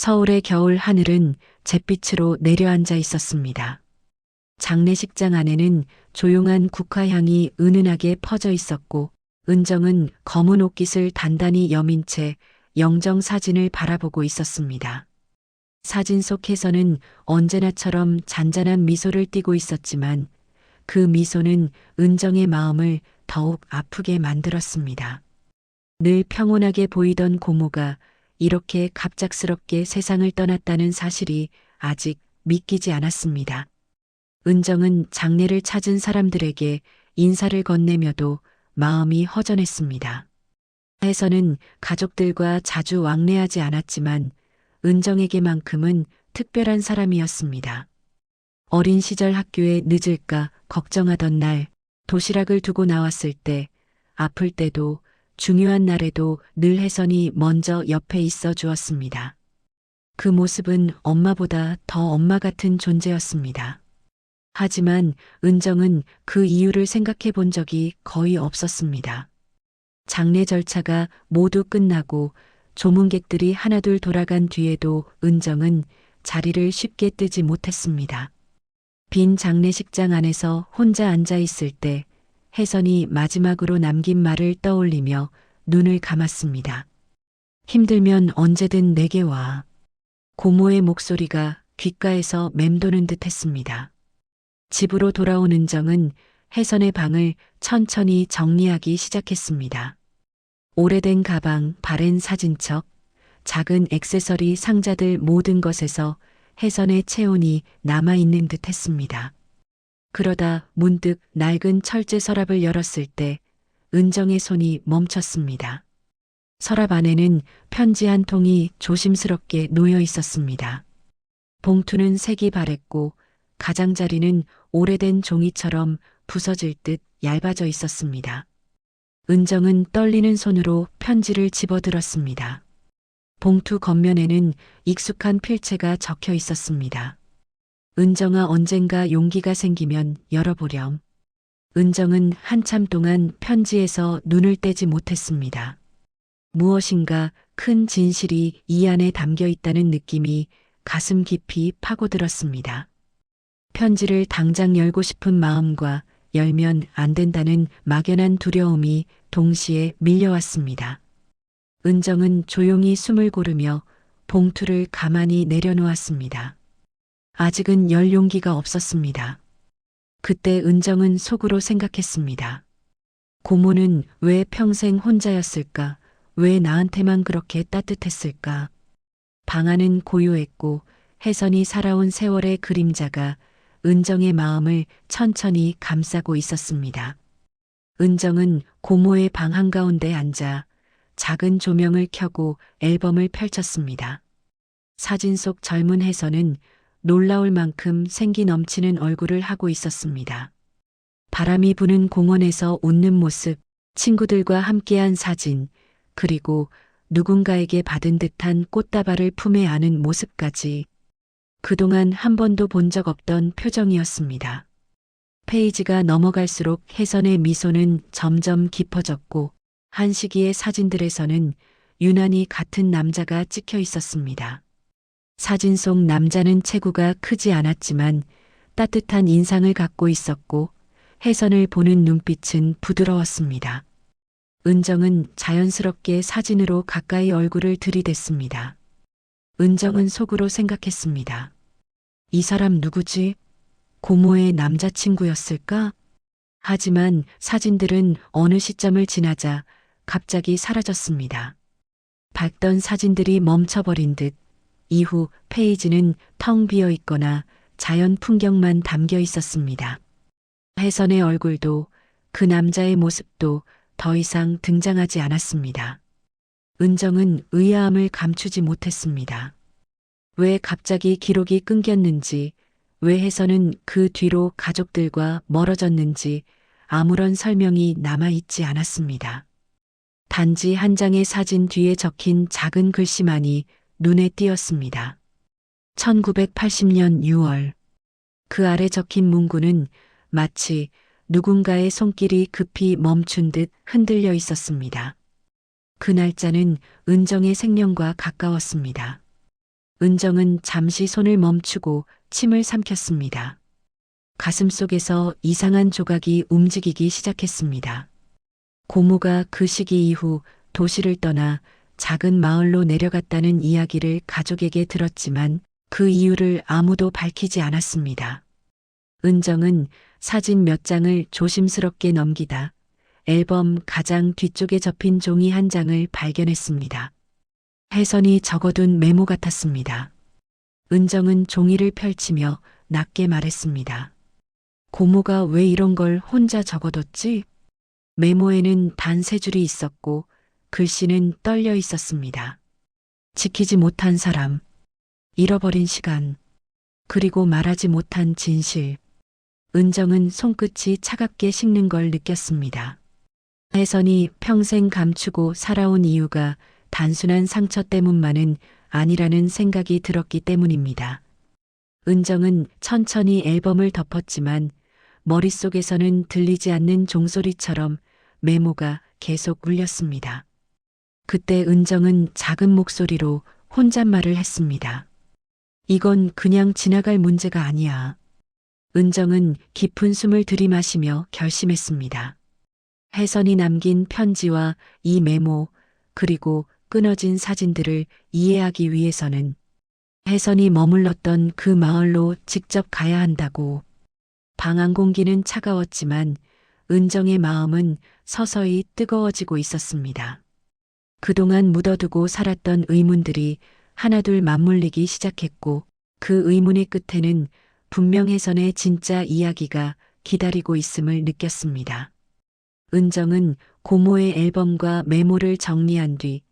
서울의 겨울 하늘은 잿빛으로 내려앉아 있었습니다. 장례식장 안에는 조용한 국화향이 은은하게 퍼져 있었고 은정은 검은 옷깃을 단단히 여민 채 영정 사진을 바라보고 있었습니다. 사진 속에서는 언제나처럼 잔잔한 미소를 띠고 있었지만 그 미소는 은정의 마음을 더욱 아프게 만들었습니다. 늘 평온하게 보이던 고모가 이렇게 갑작스럽게 세상을 떠났다는 사실이 아직 믿기지 않았습니다. 은정은 장례를 찾은 사람들에게 인사를 건네며도 마음이 허전했습니다. 해서는 가족들과 자주 왕래하지 않았지만 은정에게만큼은 특별한 사람이었습니다. 어린 시절 학교에 늦을까 걱정하던 날 도시락을 두고 나왔을 때 아플 때도 중요한 날에도 늘 혜선이 먼저 옆에 있어 주었습니다. 그 모습은 엄마보다 더 엄마 같은 존재였습니다. 하지만 은정은 그 이유를 생각해 본 적이 거의 없었습니다. 장례 절차가 모두 끝나고 조문객들이 하나둘 돌아간 뒤에도 은정은 자리를 쉽게 뜨지 못했습니다. 빈 장례식장 안에서 혼자 앉아 있을 때 혜선이 마지막으로 남긴 말을 떠올리며 눈을 감았습니다. 힘들면 언제든 내게 와. 고모의 목소리가 귓가에서 맴도는 듯 했습니다. 집으로 돌아온 은정은 혜선의 방을 천천히 정리하기 시작했습니다. 오래된 가방, 바랜 사진첩, 작은 액세서리 상자들 모든 것에서 혜선의 체온이 남아있는 듯 했습니다. 그러다 문득 낡은 철제 서랍을 열었을 때 은정의 손이 멈췄습니다. 서랍 안에는 편지 한 통이 조심스럽게 놓여 있었습니다. 봉투는 색이 바랬고 가장자리는 오래된 종이처럼 부서질 듯 얇아져 있었습니다. 은정은 떨리는 손으로 편지를 집어들었습니다. 봉투 겉면에는 익숙한 필체가 적혀 있었습니다. 은정아 언젠가 용기가 생기면 열어보렴. 은정은 한참 동안 편지에서 눈을 떼지 못했습니다. 무엇인가 큰 진실이 이 안에 담겨 있다는 느낌이 가슴 깊이 파고들었습니다. 편지를 당장 열고 싶은 마음과 열면 안 된다는 막연한 두려움이 동시에 밀려왔습니다. 은정은 조용히 숨을 고르며 봉투를 가만히 내려놓았습니다. 아직은 열 용기가 없었습니다. 그때 은정은 속으로 생각했습니다. 고모는 왜 평생 혼자였을까? 왜 나한테만 그렇게 따뜻했을까? 방 안은 고요했고 혜선이 살아온 세월의 그림자가 은정의 마음을 천천히 감싸고 있었습니다. 은정은 고모의 방 한가운데 앉아 작은 조명을 켜고 앨범을 펼쳤습니다. 사진 속 젊은 혜선은 놀라울 만큼 생기 넘치는 얼굴을 하고 있었습니다. 바람이 부는 공원에서 웃는 모습, 친구들과 함께한 사진, 그리고 누군가에게 받은 듯한 꽃다발을 품에 안은 모습까지 그동안 한 번도 본 적 없던 표정이었습니다. 페이지가 넘어갈수록 혜선의 미소는 점점 깊어졌고 한 시기의 사진들에서는 유난히 같은 남자가 찍혀 있었습니다. 사진 속 남자는 체구가 크지 않았지만 따뜻한 인상을 갖고 있었고 혜선을 보는 눈빛은 부드러웠습니다. 은정은 자연스럽게 사진으로 가까이 얼굴을 들이댔습니다. 은정은 속으로 생각했습니다. 이 사람 누구지? 고모의 남자친구였을까? 하지만 사진들은 어느 시점을 지나자 갑자기 사라졌습니다. 밝던 사진들이 멈춰버린 듯 이후 페이지는 텅 비어 있거나 자연 풍경만 담겨 있었습니다. 혜선의 얼굴도 그 남자의 모습도 더 이상 등장하지 않았습니다. 은정은 의아함을 감추지 못했습니다. 왜 갑자기 기록이 끊겼는지, 왜 혜선은 그 뒤로 가족들과 멀어졌는지 아무런 설명이 남아있지 않았습니다. 단지 한 장의 사진 뒤에 적힌 작은 글씨만이 눈에 띄었습니다. 1980년 6월. 그 아래 적힌 문구는 마치 누군가의 손길이 급히 멈춘 듯 흔들려 있었습니다. 그 날짜는 은정의 생년과 가까웠습니다. 은정은 잠시 손을 멈추고 침을 삼켰습니다. 가슴 속에서 이상한 조각이 움직이기 시작했습니다. 고모가 그 시기 이후 도시를 떠나 작은 마을로 내려갔다는 이야기를 가족에게 들었지만 그 이유를 아무도 밝히지 않았습니다. 은정은 사진 몇 장을 조심스럽게 넘기다 앨범 가장 뒤쪽에 접힌 종이 한 장을 발견했습니다. 혜선이 적어둔 메모 같았습니다. 은정은 종이를 펼치며 낮게 말했습니다. 고모가 왜 이런 걸 혼자 적어뒀지? 메모에는 단 세 줄이 있었고 글씨는 떨려 있었습니다. 지키지 못한 사람, 잃어버린 시간, 그리고 말하지 못한 진실. 은정은 손끝이 차갑게 식는 걸 느꼈습니다. 혜선이 평생 감추고 살아온 이유가 단순한 상처 때문만은 아니라는 생각이 들었기 때문입니다. 은정은 천천히 앨범을 덮었지만 머릿속에서는 들리지 않는 종소리처럼 메모가 계속 울렸습니다. 그때 은정은 작은 목소리로 혼잣말을 했습니다. 이건 그냥 지나갈 문제가 아니야. 은정은 깊은 숨을 들이마시며 결심했습니다. 혜선이 남긴 편지와 이 메모, 그리고 끊어진 사진들을 이해하기 위해서는 혜선이 머물렀던 그 마을로 직접 가야 한다고. 방안 공기는 차가웠지만 은정의 마음은 서서히 뜨거워지고 있었습니다. 그동안 묻어두고 살았던 의문들이 하나둘 맞물리기 시작했고 그 의문의 끝에는 분명 혜선의 진짜 이야기가 기다리고 있음을 느꼈습니다. 은정은 고모의 앨범과 메모를 정리한 뒤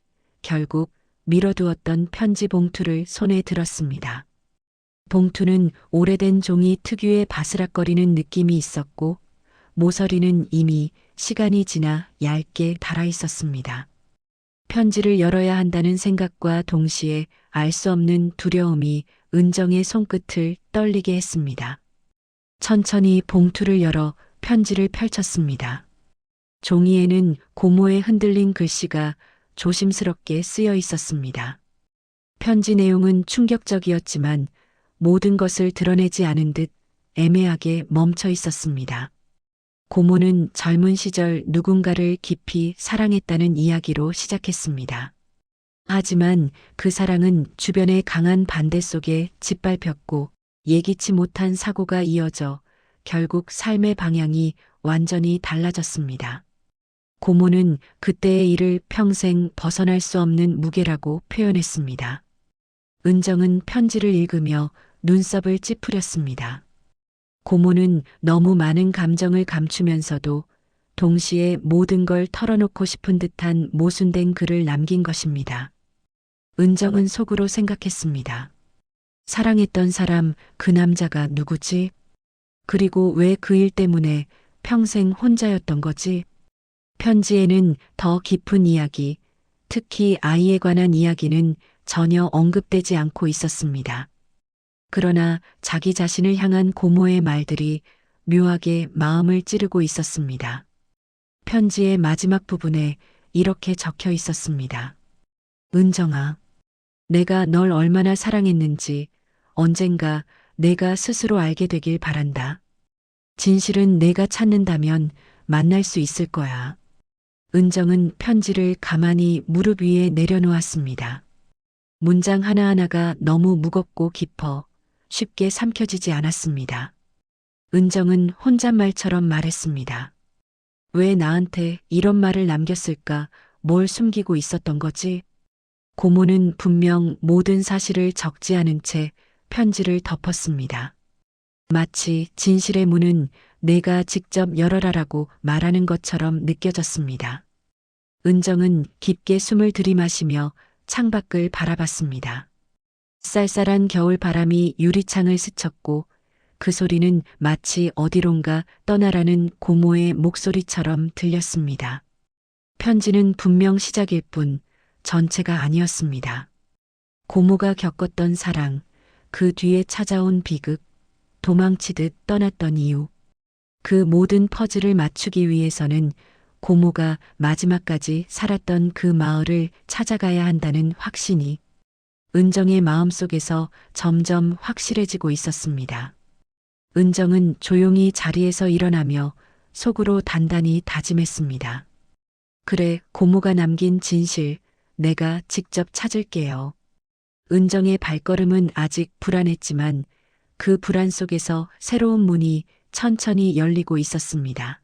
결국 밀어두었던 편지 봉투를 손에 들었습니다. 봉투는 오래된 종이 특유의 바스락거리는 느낌이 있었고 모서리는 이미 시간이 지나 얇게 달아 있었습니다. 편지를 열어야 한다는 생각과 동시에 알 수 없는 두려움이 은정의 손끝을 떨리게 했습니다. 천천히 봉투를 열어 편지를 펼쳤습니다. 종이에는 고모의 흔들린 글씨가 조심스럽게 쓰여 있었습니다. 편지 내용은 충격적이었지만 모든 것을 드러내지 않은 듯 애매하게 멈춰 있었습니다. 고모는 젊은 시절 누군가를 깊이 사랑했다는 이야기로 시작했습니다. 하지만 그 사랑은 주변의 강한 반대 속에 짓밟혔고 예기치 못한 사고가 이어져 결국 삶의 방향이 완전히 달라졌습니다. 고모는 그때의 일을 평생 벗어날 수 없는 무게라고 표현했습니다. 은정은 편지를 읽으며 눈썹을 찌푸렸습니다. 고모는 너무 많은 감정을 감추면서도 동시에 모든 걸 털어놓고 싶은 듯한 모순된 글을 남긴 것입니다. 은정은 속으로 생각했습니다. 사랑했던 사람, 그 남자가 누구지? 그리고 왜 그 일 때문에 평생 혼자였던 거지? 편지에는 더 깊은 이야기, 특히 아이에 관한 이야기는 전혀 언급되지 않고 있었습니다. 그러나 자기 자신을 향한 고모의 말들이 묘하게 마음을 찌르고 있었습니다. 편지의 마지막 부분에 이렇게 적혀 있었습니다. 은정아, 내가 널 얼마나 사랑했는지 언젠가 내가 스스로 알게 되길 바란다. 진실은 내가 찾는다면 만날 수 있을 거야. 은정은 편지를 가만히 무릎 위에 내려놓았습니다. 문장 하나하나가 너무 무겁고 깊어 쉽게 삼켜지지 않았습니다. 은정은 혼잣말처럼 말했습니다. 왜 나한테 이런 말을 남겼을까? 뭘 숨기고 있었던 거지? 고모는 분명 모든 사실을 적지 않은 채 편지를 덮었습니다. 마치 진실의 문은 내가 직접 열어라라고 말하는 것처럼 느껴졌습니다. 은정은 깊게 숨을 들이마시며 창밖을 바라봤습니다. 쌀쌀한 겨울 바람이 유리창을 스쳤고 그 소리는 마치 어디론가 떠나라는 고모의 목소리처럼 들렸습니다. 편지는 분명 시작일 뿐 전체가 아니었습니다. 고모가 겪었던 사랑, 그 뒤에 찾아온 비극, 도망치듯 떠났던 이유, 그 모든 퍼즐을 맞추기 위해서는 고모가 마지막까지 살았던 그 마을을 찾아가야 한다는 확신이 은정의 마음속에서 점점 확실해지고 있었습니다. 은정은 조용히 자리에서 일어나며 속으로 단단히 다짐했습니다. 그래, 고모가 남긴 진실, 내가 직접 찾을게요. 은정의 발걸음은 아직 불안했지만 그 불안 속에서 새로운 문이 천천히 열리고 있었습니다.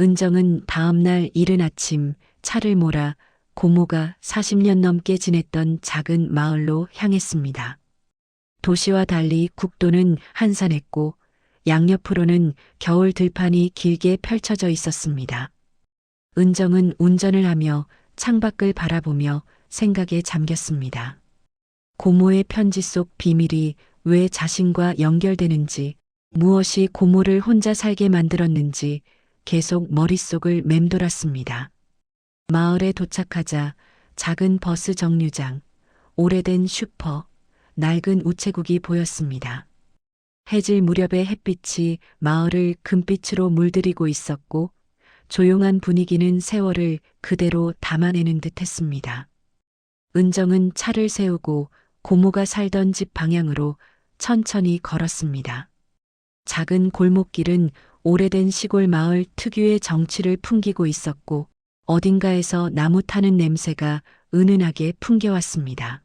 은정은 다음날 이른 아침 차를 몰아 고모가 40년 넘게 지냈던 작은 마을로 향했습니다. 도시와 달리 국도는 한산했고 양옆으로는 겨울 들판이 길게 펼쳐져 있었습니다. 은정은 운전을 하며 창밖을 바라보며 생각에 잠겼습니다. 고모의 편지 속 비밀이 왜 자신과 연결되는지, 무엇이 고모를 혼자 살게 만들었는지 계속 머릿속을 맴돌았습니다. 마을에 도착하자 작은 버스 정류장, 오래된 슈퍼, 낡은 우체국이 보였습니다. 해질 무렵의 햇빛이 마을을 금빛으로 물들이고 있었고 조용한 분위기는 세월을 그대로 담아내는 듯 했습니다. 은정은 차를 세우고 고모가 살던 집 방향으로 천천히 걸었습니다. 작은 골목길은 오래된 시골 마을 특유의 정취를 풍기고 있었고 어딘가에서 나무 타는 냄새가 은은하게 풍겨왔습니다.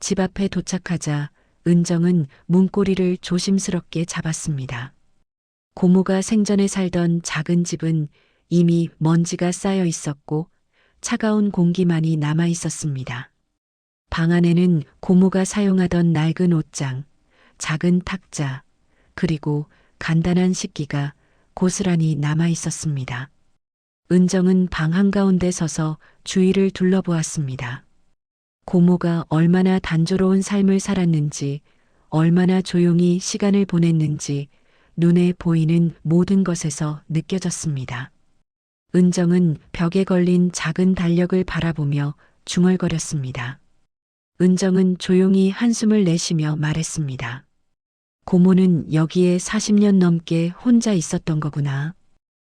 집 앞에 도착하자 은정은 문고리를 조심스럽게 잡았습니다. 고모가 생전에 살던 작은 집은 이미 먼지가 쌓여 있었고 차가운 공기만이 남아 있었습니다. 방 안에는 고모가 사용하던 낡은 옷장, 작은 탁자, 그리고 간단한 식기가 고스란히 남아 있었습니다. 은정은 방 한가운데 서서 주위를 둘러보았습니다. 고모가 얼마나 단조로운 삶을 살았는지, 얼마나 조용히 시간을 보냈는지 눈에 보이는 모든 것에서 느껴졌습니다. 은정은 벽에 걸린 작은 달력을 바라보며 중얼거렸습니다. 은정은 조용히 한숨을 내쉬며 말했습니다. 고모는 여기에 40년 넘게 혼자 있었던 거구나.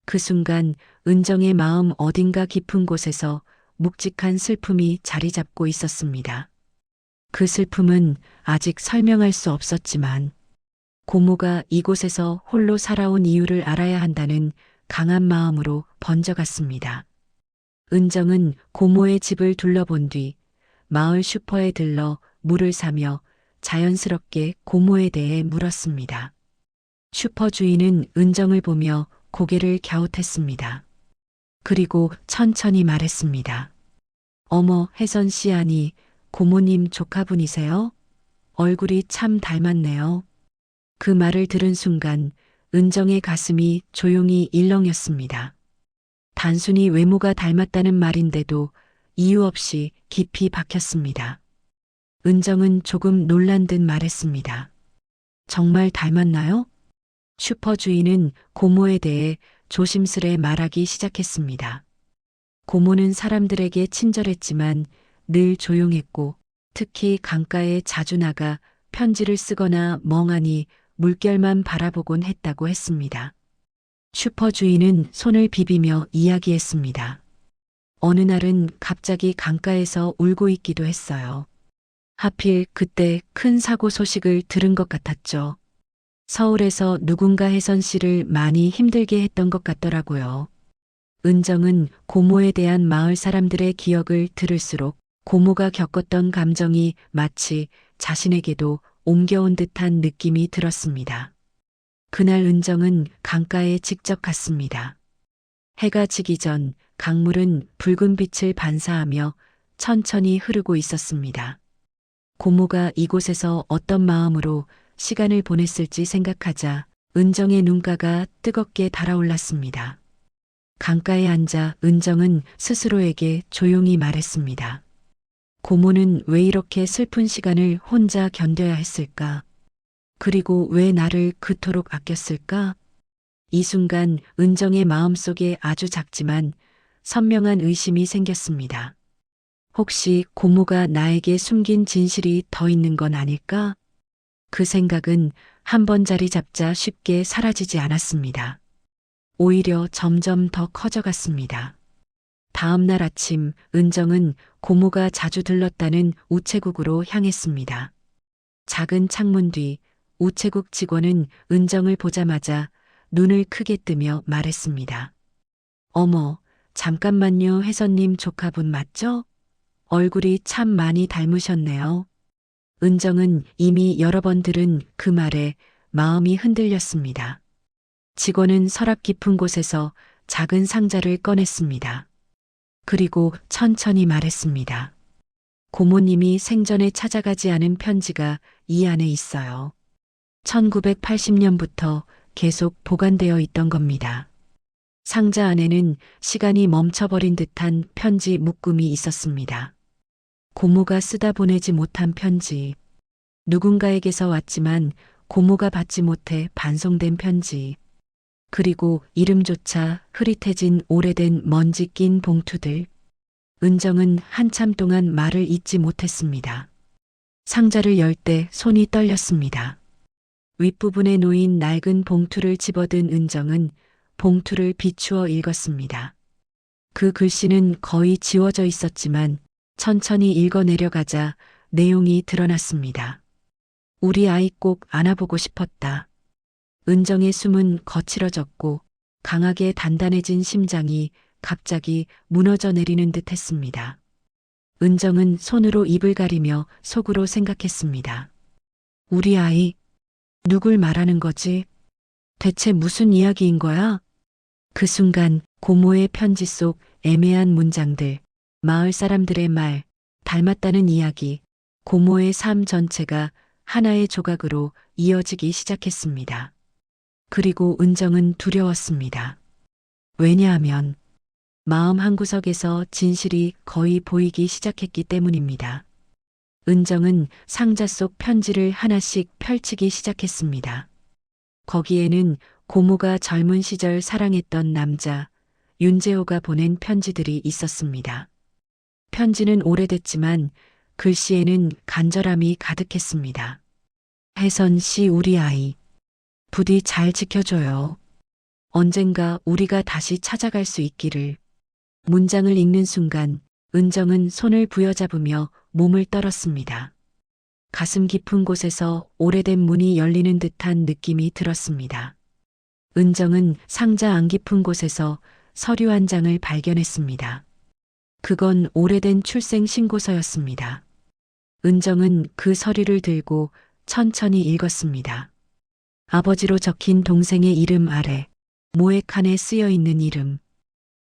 그 순간 은정의 마음 어딘가 깊은 곳에서 묵직한 슬픔이 자리 잡고 있었습니다. 그 슬픔은 아직 설명할 수 없었지만 고모가 이곳에서 홀로 살아온 이유를 알아야 한다는 강한 마음으로 번져갔습니다. 은정은 고모의 집을 둘러본 뒤 마을 슈퍼에 들러 물을 사며 자연스럽게 고모에 대해 물었습니다. 슈퍼 주인은 은정을 보며 고개를 갸웃했습니다. 그리고 천천히 말했습니다. 어머, 혜선 씨 아니, 고모님 조카분이세요? 얼굴이 참 닮았네요. 그 말을 들은 순간 은정의 가슴이 조용히 일렁였습니다. 단순히 외모가 닮았다는 말인데도 이유 없이 깊이 박혔습니다. 은정은 조금 놀란 듯 말했습니다. 정말 닮았나요? 슈퍼 주인은 고모에 대해 조심스레 말하기 시작했습니다. 고모는 사람들에게 친절했지만 늘 조용했고 특히 강가에 자주 나가 편지를 쓰거나 멍하니 물결만 바라보곤 했다고 했습니다. 슈퍼 주인은 손을 비비며 이야기했습니다. 어느 날은 갑자기 강가에서 울고 있기도 했어요. 하필 그때 큰 사고 소식을 들은 것 같았죠. 서울에서 누군가 혜선 씨를 많이 힘들게 했던 것 같더라고요. 은정은 고모에 대한 마을 사람들의 기억을 들을수록 고모가 겪었던 감정이 마치 자신에게도 옮겨온 듯한 느낌이 들었습니다. 그날 은정은 강가에 직접 갔습니다. 해가 지기 전 강물은 붉은 빛을 반사하며 천천히 흐르고 있었습니다. 고모가 이곳에서 어떤 마음으로 시간을 보냈을지 생각하자 은정의 눈가가 뜨겁게 달아올랐습니다. 강가에 앉아 은정은 스스로에게 조용히 말했습니다. 고모는 왜 이렇게 슬픈 시간을 혼자 견뎌야 했을까? 그리고 왜 나를 그토록 아꼈을까? 이 순간 은정의 마음속에 아주 작지만 선명한 의심이 생겼습니다. 혹시 고모가 나에게 숨긴 진실이 더 있는 건 아닐까? 그 생각은 한 번 자리 잡자 쉽게 사라지지 않았습니다. 오히려 점점 더 커져갔습니다. 다음 날 아침 은정은 고모가 자주 들렀다는 우체국으로 향했습니다. 작은 창문 뒤 우체국 직원은 은정을 보자마자 눈을 크게 뜨며 말했습니다. 어머, 잠깐만요, 회선님 조카분 맞죠? 얼굴이 참 많이 닮으셨네요. 은정은 이미 여러 번 들은 그 말에 마음이 흔들렸습니다. 직원은 서랍 깊은 곳에서 작은 상자를 꺼냈습니다. 그리고 천천히 말했습니다. 고모님이 생전에 찾아가지 않은 편지가 이 안에 있어요. 1980년부터 계속 보관되어 있던 겁니다. 상자 안에는 시간이 멈춰버린 듯한 편지 묶음이 있었습니다. 고모가 쓰다 보내지 못한 편지. 누군가에게서 왔지만 고모가 받지 못해 반송된 편지. 그리고 이름조차 흐릿해진 오래된 먼지 낀 봉투들. 은정은 한참 동안 말을 잇지 못했습니다. 상자를 열 때 손이 떨렸습니다. 윗부분에 놓인 낡은 봉투를 집어든 은정은 봉투를 비추어 읽었습니다. 그 글씨는 거의 지워져 있었지만 천천히 읽어 내려가자 내용이 드러났습니다. 우리 아이 꼭 안아보고 싶었다. 은정의 숨은 거칠어졌고 강하게 단단해진 심장이 갑자기 무너져 내리는 듯 했습니다. 은정은 손으로 입을 가리며 속으로 생각했습니다. 우리 아이, 누굴 말하는 거지? 대체 무슨 이야기인 거야? 그 순간 고모의 편지 속 애매한 문장들, 마을 사람들의 말, 닮았다는 이야기, 고모의 삶 전체가 하나의 조각으로 이어지기 시작했습니다. 그리고 은정은 두려웠습니다. 왜냐하면 마음 한구석에서 진실이 거의 보이기 시작했기 때문입니다. 은정은 상자 속 편지를 하나씩 펼치기 시작했습니다. 거기에는 고모가 젊은 시절 사랑했던 남자 윤재호가 보낸 편지들이 있었습니다. 편지는 오래됐지만 글씨에는 간절함이 가득했습니다. 혜선 씨 우리 아이 부디 잘 지켜줘요. 언젠가 우리가 다시 찾아갈 수 있기를. 문장을 읽는 순간 은정은 손을 부여잡으며 몸을 떨었습니다. 가슴 깊은 곳에서 오래된 문이 열리는 듯한 느낌이 들었습니다. 은정은 상자 안 깊은 곳에서 서류 한 장을 발견했습니다. 그건 오래된 출생 신고서였습니다. 은정은 그 서류를 들고 천천히 읽었습니다. 아버지로 적힌 동생의 이름 아래 모에칸에 쓰여 있는 이름.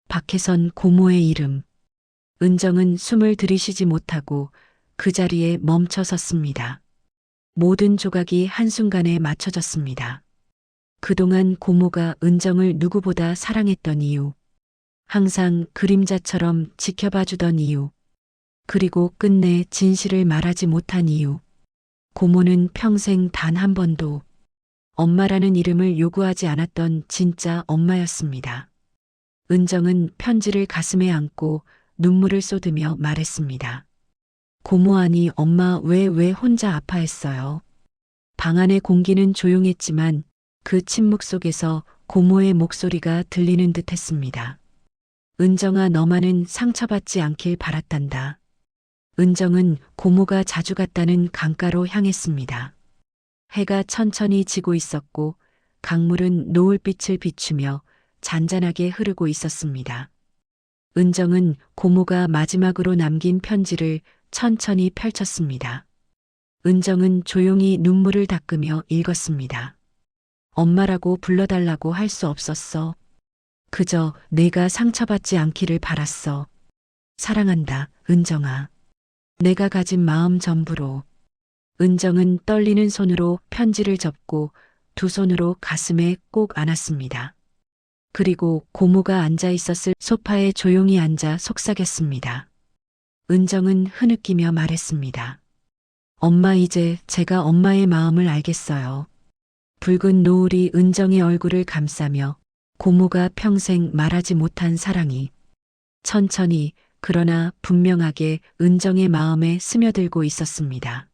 박혜선 고모의 이름. 은정은 숨을 들이쉬지 못하고 그 자리에 멈춰 섰습니다. 모든 조각이 한순간에 맞춰졌습니다. 그동안 고모가 은정을 누구보다 사랑했던 이유. 항상 그림자처럼 지켜봐 주던 이유. 그리고 끝내 진실을 말하지 못한 이유. 고모는 평생 단 한 번도 엄마라는 이름을 요구하지 않았던 진짜 엄마였습니다. 은정은 편지를 가슴에 안고 눈물을 쏟으며 말했습니다. 고모 아니 엄마 왜 왜 혼자 아파했어요? 방 안의 공기는 조용했지만 그 침묵 속에서 고모의 목소리가 들리는 듯 했습니다. 은정아 너만은 상처받지 않길 바랐단다. 은정은 고모가 자주 갔다는 강가로 향했습니다. 해가 천천히 지고 있었고 강물은 노을빛을 비추며 잔잔하게 흐르고 있었습니다. 은정은 고모가 마지막으로 남긴 편지를 천천히 펼쳤습니다. 은정은 조용히 눈물을 닦으며 읽었습니다. 엄마라고 불러달라고 할 수 없었어. 그저 내가 상처받지 않기를 바랐어. 사랑한다, 은정아. 내가 가진 마음 전부로. 은정은 떨리는 손으로 편지를 접고 두 손으로 가슴에 꼭 안았습니다. 그리고 고모가 앉아 있었을 소파에 조용히 앉아 속삭였습니다. 은정은 흐느끼며 말했습니다. 엄마 이제 제가 엄마의 마음을 알겠어요. 붉은 노을이 은정의 얼굴을 감싸며 고모가 평생 말하지 못한 사랑이 천천히 그러나 분명하게 은정의 마음에 스며들고 있었습니다.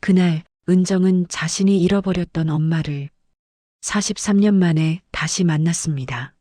그날 은정은 자신이 잃어버렸던 엄마를 43년 만에 다시 만났습니다.